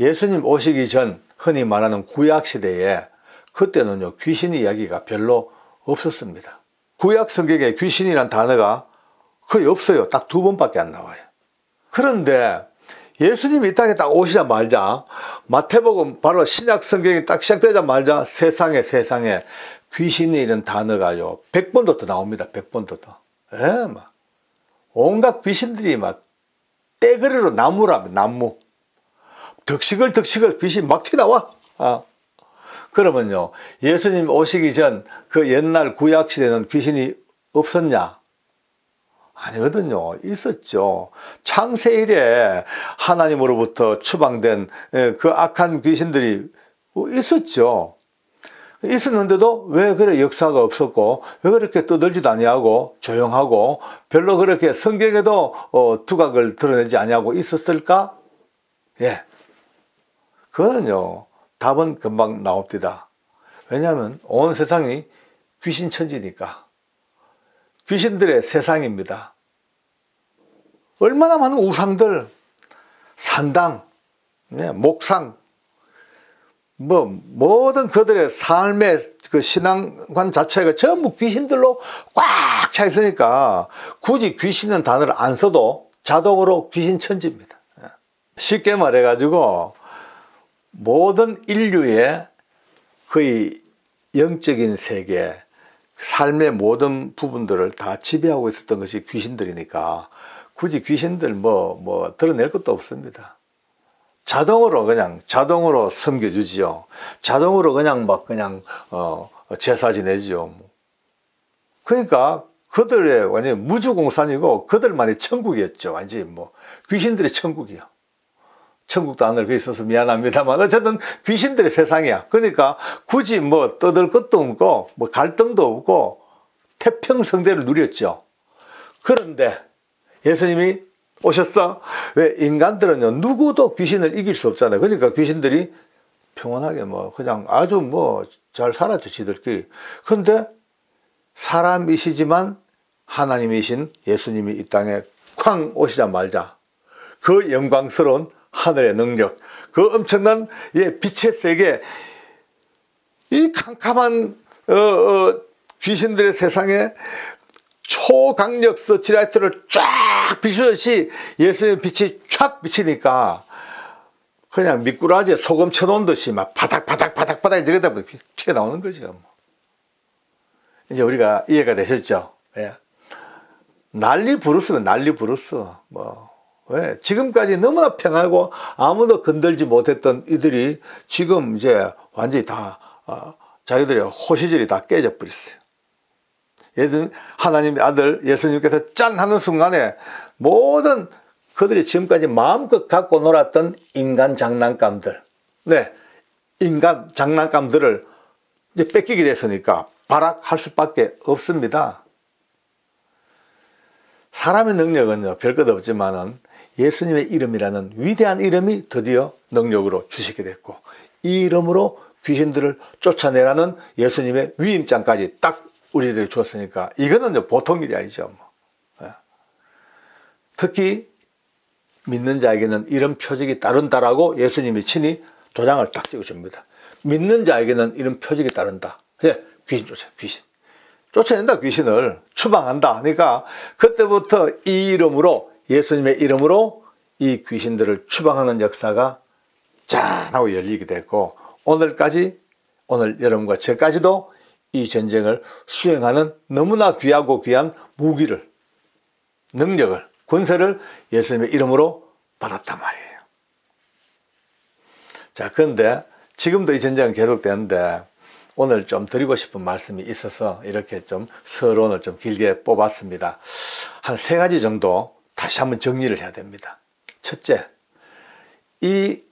예수님 오시기 전 흔히 말하는 구약 시대에 그때는요 귀신 이야기가 별로 없었습니다. 구약 성경에 귀신이란 단어가 거의 없어요. 딱 두 번밖에 안 나와요. 그런데 예수님이 이 땅에 딱 오시자마자 마태복음 바로 신약 성경이 딱 시작되자마자 세상에 세상에 귀신이 이런 단어가요 100번도 더 나옵니다. 100번도 더. 예, 막 온갖 귀신들이 막 떼거리로 나무라 나무 덕식을 덕식을 귀신 막 튀나와. 아. 그러면요 예수님 오시기 전 그 옛날 구약 시대는 귀신이 없었냐? 아니거든요. 있었죠. 창세 일에 하나님으로부터 추방된 예, 그 악한 귀신들이 있었죠. 있었는데도 왜 그래 역사가 없었고 왜 그렇게 떠들지도 아니하고 조용하고 별로 그렇게 성경에도 어, 두각을 드러내지 아니하고 있었을까? 예. 그거는요. 답은 금방 나옵니다. 왜냐하면 온 세상이 귀신 천지니까. 귀신들의 세상입니다. 얼마나 많은 우상들, 산당, 네, 목상, 뭐 모든 그들의 삶의 그 신앙관 자체가 전부 귀신들로 꽉 차 있으니까 굳이 귀신은 단어를 안 써도 자동으로 귀신 천지입니다. 예. 쉽게 말해가지고 모든 인류의 거의 영적인 세계, 삶의 모든 부분들을 다 지배하고 있었던 것이 귀신들이니까 굳이 귀신들 뭐, 뭐 드러낼 것도 없습니다. 자동으로 그냥 자동으로 섬겨주지요. 자동으로 그냥 막 그냥 어 제사 지내지요. 그러니까 그들의 완전 무주공산이고 그들만의 천국이었죠. 완전히 뭐 귀신들의 천국이요. 천국도 하늘 그 있어서 미안합니다만 어쨌든 귀신들의 세상이야. 그러니까 굳이 뭐 떠들 것도 없고 뭐 갈등도 없고 태평성대를 누렸죠. 그런데 예수님이 오셨어. 왜 인간들은요 누구도 귀신을 이길 수 없잖아요. 그러니까 귀신들이 평온하게 뭐 그냥 아주 뭐 잘 살았죠 지들끼리. 그런데 사람이시지만 하나님이신 예수님이 이 땅에 쾅 오시자마자 그 영광스러운 하늘의 능력, 그 엄청난 예, 빛의 세계, 이 캄캄한 어, 어, 귀신들의 세상에 초강력 서치라이트를 쫙 비추듯이 예수님의 빛이 촥 비치니까 그냥 미꾸라지에 소금 쳐놓은 듯이 막 바닥바닥 바닥바닥 저기다 튀어나오는 거죠. 뭐. 이제 우리가 이해가 되셨죠? 예. 난리 부르스는 난리 부르스. 뭐, 왜? 지금까지 너무나 평하고 아무도 건들지 못했던 이들이 지금 이제 완전히 다, 어, 자기들의 호시절이 다 깨져 버렸어요. 예수 하나님의 아들 예수님께서 짠 하는 순간에 모든 그들이 지금까지 마음껏 갖고 놀았던 인간 장난감들, 네, 인간 장난감들을 이제 뺏기게 됐으니까 발악할 수밖에 없습니다. 사람의 능력은요, 별것 없지만은 예수님의 이름이라는 위대한 이름이 드디어 능력으로 주시게 됐고, 이 이름으로 귀신들을 쫓아내라는 예수님의 위임장까지 딱 우리들이 주었으니까, 이거는 보통 일이 아니죠. 뭐. 예. 특히 믿는 자에게는 이런 표적이 따른다라고 예수님이 친히 도장을 딱 찍어줍니다. 믿는 자에게는 이런 표적이 따른다. 예, 귀신 쫓아, 귀신. 쫓아낸다, 귀신을. 추방한다. 그러니까 그때부터 이 이름으로, 예수님의 이름으로 이 귀신들을 추방하는 역사가 짠 하고 열리게 됐고, 오늘까지, 오늘 여러분과 저까지도 이 전쟁을 수행하는 너무나 귀하고 귀한 무기를, 능력을, 권세를 예수님의 이름으로 받았단 말이에요. 자, 그런데 지금도 이 전쟁은 계속되는데 오늘 좀 드리고 싶은 말씀이 있어서 이렇게 좀 서론을 좀 길게 뽑았습니다. 한 세 가지 정도 다시 한번 정리를 해야 됩니다. 첫째, 이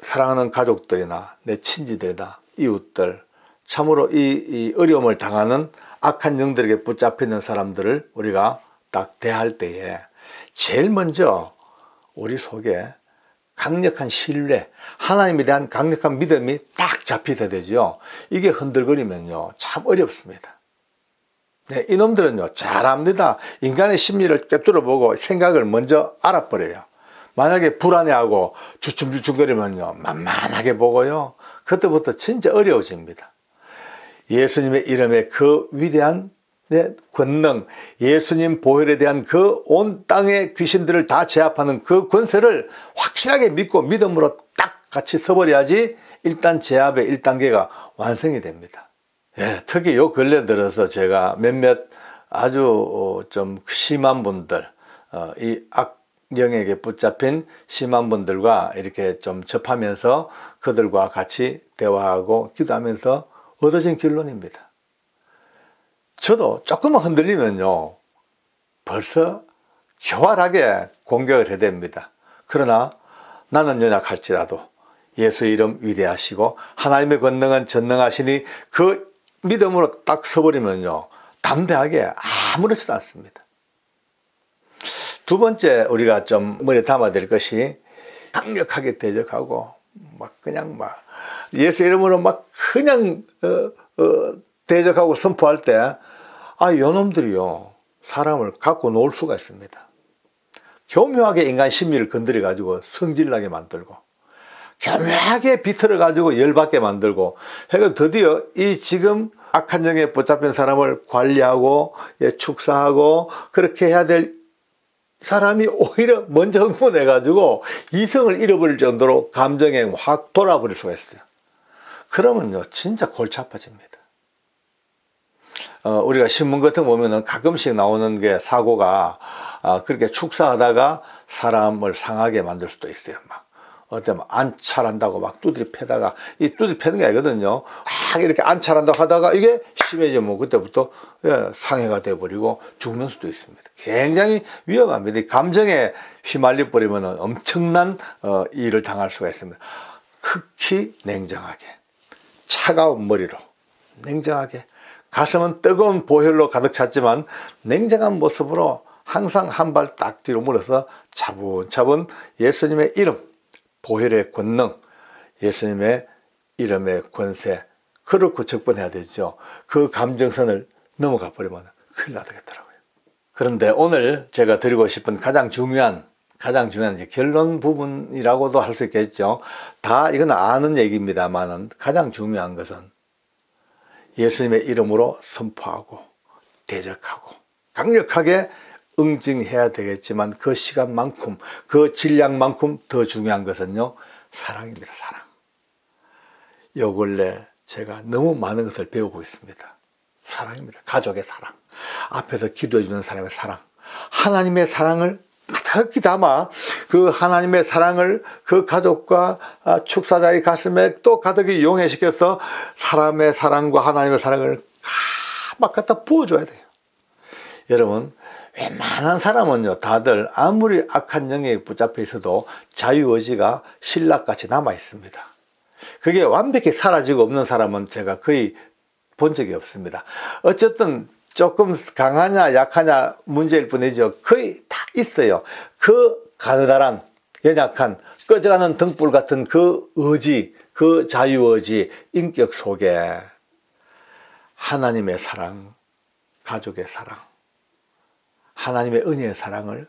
사랑하는 가족들이나 내 친지들이나 이웃들, 참으로 이, 이 어려움을 당하는 악한 영들에게 붙잡혀 있는 사람들을 우리가 딱 대할 때에 제일 먼저 우리 속에 강력한 신뢰, 하나님에 대한 강력한 믿음이 딱 잡혀야 되죠. 이게 흔들거리면요, 참 어렵습니다. 네, 이놈들은요, 잘 압니다. 인간의 심리를 꿰뚫어 보고 생각을 먼저 알아버려요. 만약에 불안해하고 주춤주춤거리면요 만만하게 보고요 그때부터 진짜 어려워집니다. 예수님의 이름에 그 위대한 네, 권능, 예수님 보혈에 대한 그 온 땅의 귀신들을 다 제압하는 그 권세를 확실하게 믿고 믿음으로 딱 같이 서버려야지 일단 제압의 1단계가 완성이 됩니다. 예, 특히 요 근래 들어서 제가 몇몇 아주 어, 좀 심한 분들, 어, 이 악령에게 붙잡힌 심한 분들과 이렇게 좀 접하면서 그들과 같이 대화하고 기도하면서 얻어진 결론입니다. 저도 조금만 흔들리면요, 벌써 교활하게 공격을 해야 됩니다. 그러나 나는 연약할지라도 예수 이름 위대하시고 하나님의 권능은 전능하시니 그 믿음으로 딱 서버리면요, 담대하게 아무렇지도 않습니다. 두 번째 우리가 좀 머리에 담아야 될 것이 강력하게 대적하고 막 그냥 막 예수 이름으로 막 그냥 어, 어, 대적하고 선포할 때 아, 요놈들이요. 사람을 갖고 놀 수가 있습니다. 교묘하게 인간 심리를 건드려 가지고 성질나게 만들고 교묘하게 비틀어 가지고 열받게 만들고 해가 드디어 이 지금 악한 영에 붙잡힌 사람을 관리하고 예, 축사하고 그렇게 해야 될 사람이 오히려 먼저 흥분해 가지고 이성을 잃어버릴 정도로 감정에 확 돌아버릴 수가 있어요. 그러면요 진짜 골치 아파집니다. 어, 우리가 신문 같은 거 보면은 가끔씩 나오는 게 사고가 아, 그렇게 축사하다가 사람을 상하게 만들 수도 있어요. 막 어때 막 안찰한다고 막 두드리 패다가 이 두드리 패는 게 아니거든요. 막 이렇게 안찰한다고 하다가 이게 심해지면 그때부터 예, 상해가 돼버리고 죽는 수도 있습니다. 굉장히 위험합니다. 이 감정에 휘말려 버리면 엄청난 어, 일을 당할 수가 있습니다. 극히 냉정하게 차가운 머리로 냉정하게 가슴은 뜨거운 보혈로 가득 찼지만 냉정한 모습으로 항상 한 발 딱 뒤로 물어서 차분차분 예수님의 이름, 보혈의 권능, 예수님의 이름의 권세, 그렇고 적번해야 되죠. 그 감정선을 넘어가 버리면 큰일 나겠더라고요. 그런데 오늘 제가 드리고 싶은 가장 중요한 가장 중요한 이제 결론 부분이라고도 할 수 있겠죠. 다 이건 아는 얘기입니다만은 가장 중요한 것은 예수님의 이름으로 선포하고 대적하고 강력하게 응징해야 되겠지만 그 시간만큼 그 질량만큼 더 중요한 것은요 사랑입니다 사랑. 요 근래 제가 너무 많은 것을 배우고 있습니다. 사랑입니다. 가족의 사랑. 앞에서 기도해 주는 사람의 사랑. 하나님의 사랑을 가득히 담아 그 하나님의 사랑을 그 가족과 아, 축사자의 가슴에 또 가득히 용해시켜서 사람의 사랑과 하나님의 사랑을 막 갖다 부어줘야 돼요. 여러분, 웬만한 사람은요, 다들 아무리 악한 영에 붙잡혀 있어도 자유의지가 신락같이 남아 있습니다. 그게 완벽히 사라지고 없는 사람은 제가 거의 본 적이 없습니다. 어쨌든 조금 강하냐 약하냐 문제일 뿐이죠. 거의 다 있어요. 그 가느다란 연약한 꺼져가는 등불 같은 그 의지, 그 자유의지, 인격 속에 하나님의 사랑, 가족의 사랑, 하나님의 은혜의 사랑을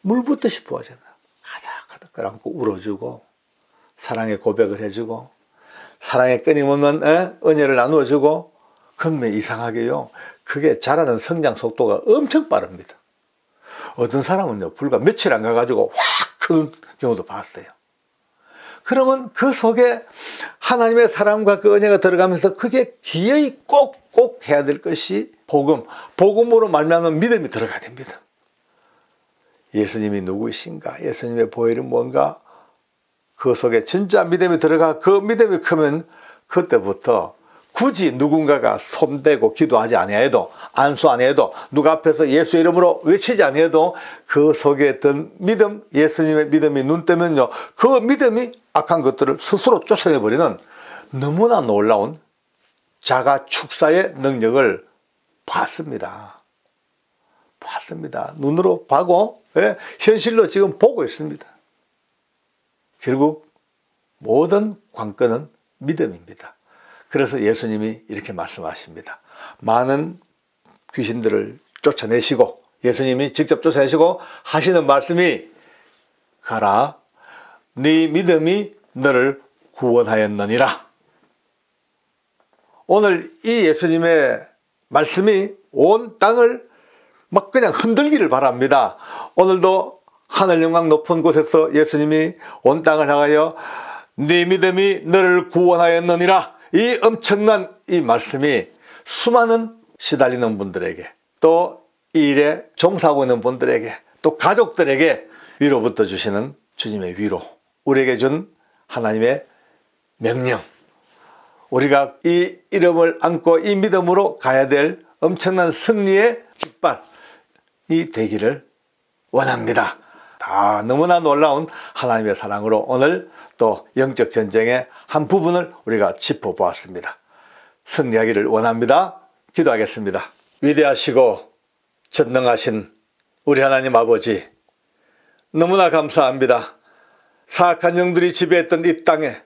물 붓듯이 부어줘요. 가득가득 끌어안고 울어주고 사랑의 고백을 해주고 사랑의 끊임없는 은혜를 나누어주고 그러면 이상하게요. 그게 자라는 성장 속도가 엄청 빠릅니다. 어떤 사람은요, 불과 며칠 안 가가지고 확 크는 경우도 봤어요. 그러면 그 속에 하나님의 사랑과 그 은혜가 들어가면서 그게 기어이 꼭 꼭 해야 될 것이 복음. 복음으로 말미암은 믿음이 들어가야 됩니다. 예수님이 누구이신가? 예수님의 보혈은 뭔가? 그 속에 진짜 믿음이 들어가 그 믿음이 크면 그때부터 굳이 누군가가 손대고 기도하지 아니해도 안수 안 해도 누가 앞에서 예수 이름으로 외치지 아니해도 그 속에 든 믿음 예수님의 믿음이 눈 뜨면요 그 믿음이 악한 것들을 스스로 쫓아내 버리는 너무나 놀라운 자가 축사의 능력을 봤습니다. 봤습니다. 눈으로 봐고 예, 현실로 지금 보고 있습니다. 결국 모든 관건은 믿음입니다. 그래서 예수님이 이렇게 말씀하십니다. 많은 귀신들을 쫓아내시고 예수님이 직접 쫓아내시고 하시는 말씀이 가라. 네 믿음이 너를 구원하였느니라. 오늘 이 예수님의 말씀이 온 땅을 막 그냥 흔들기를 바랍니다. 오늘도 하늘 영광 높은 곳에서 예수님이 온 땅을 향하여 네 믿음이 너를 구원하였느니라. 이 엄청난 이 말씀이 수많은 시달리는 분들에게 또이 일에 종사하고 있는 분들에게 또 가족들에게 위로부터 주시는 주님의 위로 우리에게 준 하나님의 명령 우리가 이 이름을 안고 이 믿음으로 가야 될 엄청난 승리의 깃발이 되기를 원합니다. 다 너무나 놀라운 하나님의 사랑으로 오늘 또 영적 전쟁의 한 부분을 우리가 짚어보았습니다. 승리하기를 원합니다. 기도하겠습니다. 위대하시고 전능하신 우리 하나님 아버지, 너무나 감사합니다. 사악한 영들이 지배했던 이 땅에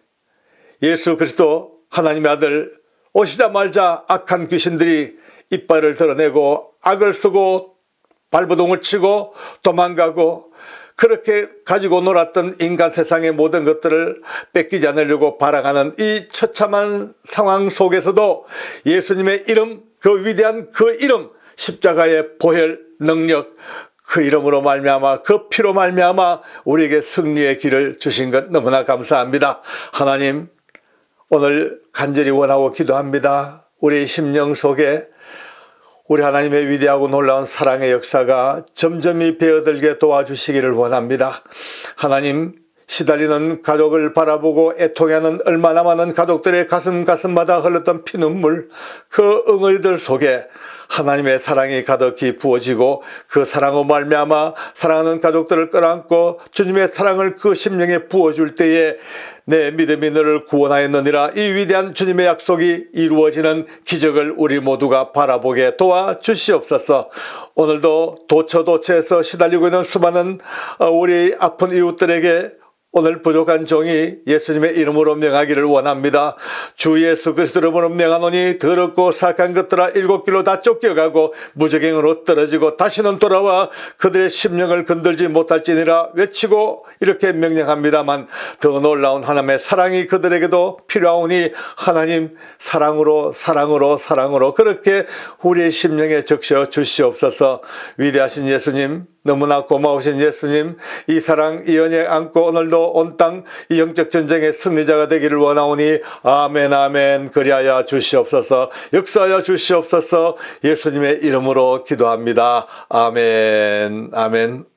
예수 그리스도 하나님의 아들 오시자마자 악한 귀신들이 이빨을 드러내고 악을 쓰고 발버둥을 치고 도망가고 그렇게 가지고 놀았던 인간 세상의 모든 것들을 뺏기지 않으려고 발악하는 이 처참한 상황 속에서도 예수님의 이름, 그 위대한 그 이름, 십자가의 보혈 능력, 그 이름으로 말미암아 그 피로 말미암아 우리에게 승리의 길을 주신 것 너무나 감사합니다. 하나님 오늘 간절히 원하고 기도합니다. 우리 심령 속에 우리 하나님의 위대하고 놀라운 사랑의 역사가 점점이 배어들게 도와주시기를 원합니다. 하나님, 시달리는 가족을 바라보고 애통하는 얼마나 많은 가족들의 가슴 가슴마다 흘렀던 피눈물, 그 응어리들 속에 하나님의 사랑이 가득히 부어지고 그 사랑으로 말미암아 사랑하는 가족들을 끌어안고 주님의 사랑을 그 심령에 부어줄 때에 내 믿음이 너를 구원하였느니라 이 위대한 주님의 약속이 이루어지는 기적을 우리 모두가 바라보게 도와 주시옵소서. 오늘도 도처도처에서 시달리고 있는 수많은 어, 우리 아픈 이웃들에게 오늘 부족한 종이 예수님의 이름으로 명하기를 원합니다. 주 예수 그리스도 이름으로 명하노니 더럽고 사악한 것들아 일곱 길로 다 쫓겨가고 무적행으로 떨어지고 다시는 돌아와 그들의 심령을 건들지 못할지니라 외치고 이렇게 명령합니다만 더 놀라운 하나님의 사랑이 그들에게도 필요하오니 하나님 사랑으로 사랑으로 사랑으로 그렇게 우리의 심령에 적셔 주시옵소서 위대하신 예수님 너무나 고마우신 예수님 이 사랑 이 은혜 안고 오늘도 온 땅 이 영적 전쟁의 승리자가 되기를 원하오니 아멘 아멘. 그리하여 주시옵소서 역사하여 주시옵소서. 예수님의 이름으로 기도합니다. 아멘 아멘